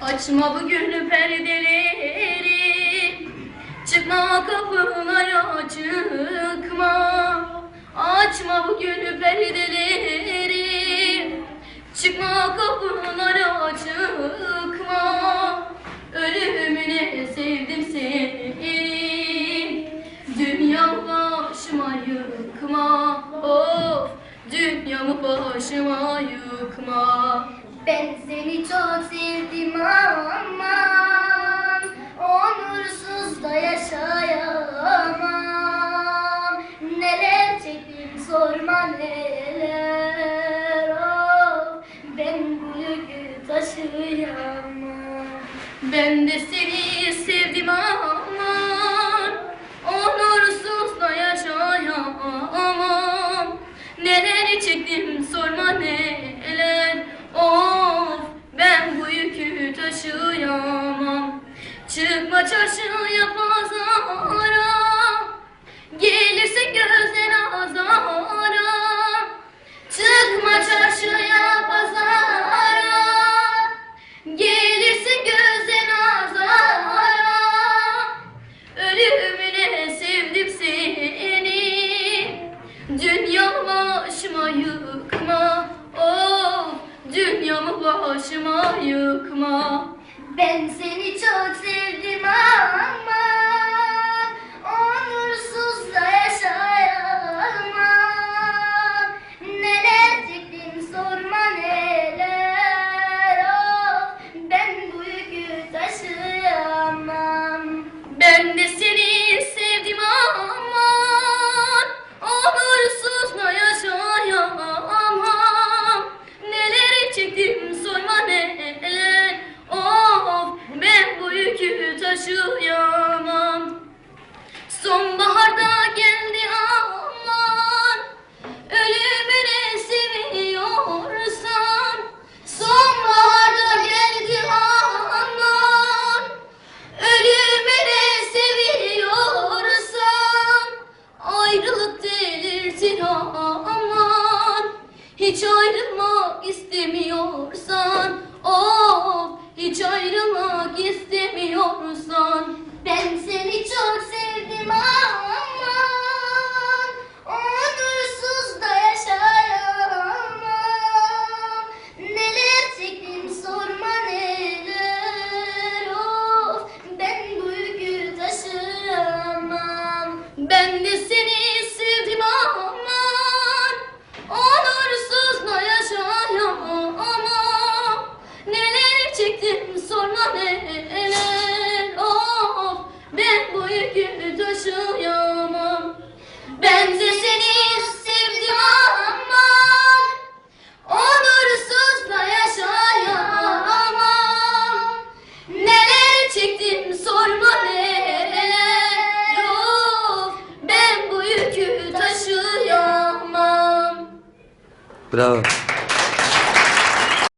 Açma bugün perdeleri. Çıkma kapılara çıkma. Açma bugün perdeleri. Çıkma kapılara çıkma. Ölümüne sevdim seni. Dünyamı başıma yıkma. Of Dünyamı başıma yıkma Ben seni çok sevdim ama Onursuz da yaşayamam. Neler çektim sorma neler. Oh, Ben bu yükü taşıyamam. Ben de seni Çıkma çarşıya pazara Gelirsin gözden azara. Çıkma çarşıya pazara. Gelirsin gözden azara. Ölümüne sevdim seni. Dünyamı başıma yıkma. Oh dünyamı başıma yıkma. Ben seni Hiç ayrılmak istemiyorsan Of hiç ayrılmak istemiyorsan. Ben seni çok sevdim ama Onursuz da yaşayamam. Neler çektim sorma neler Of ben bu yükü taşıyamam Ben de seni neler Of ben bu yükü taşıyamam. Ben seni sevdim aman Onursuz yaşayamam. Neler çektim sorma neler Of ben bu yükü taşıyamam. Bravo.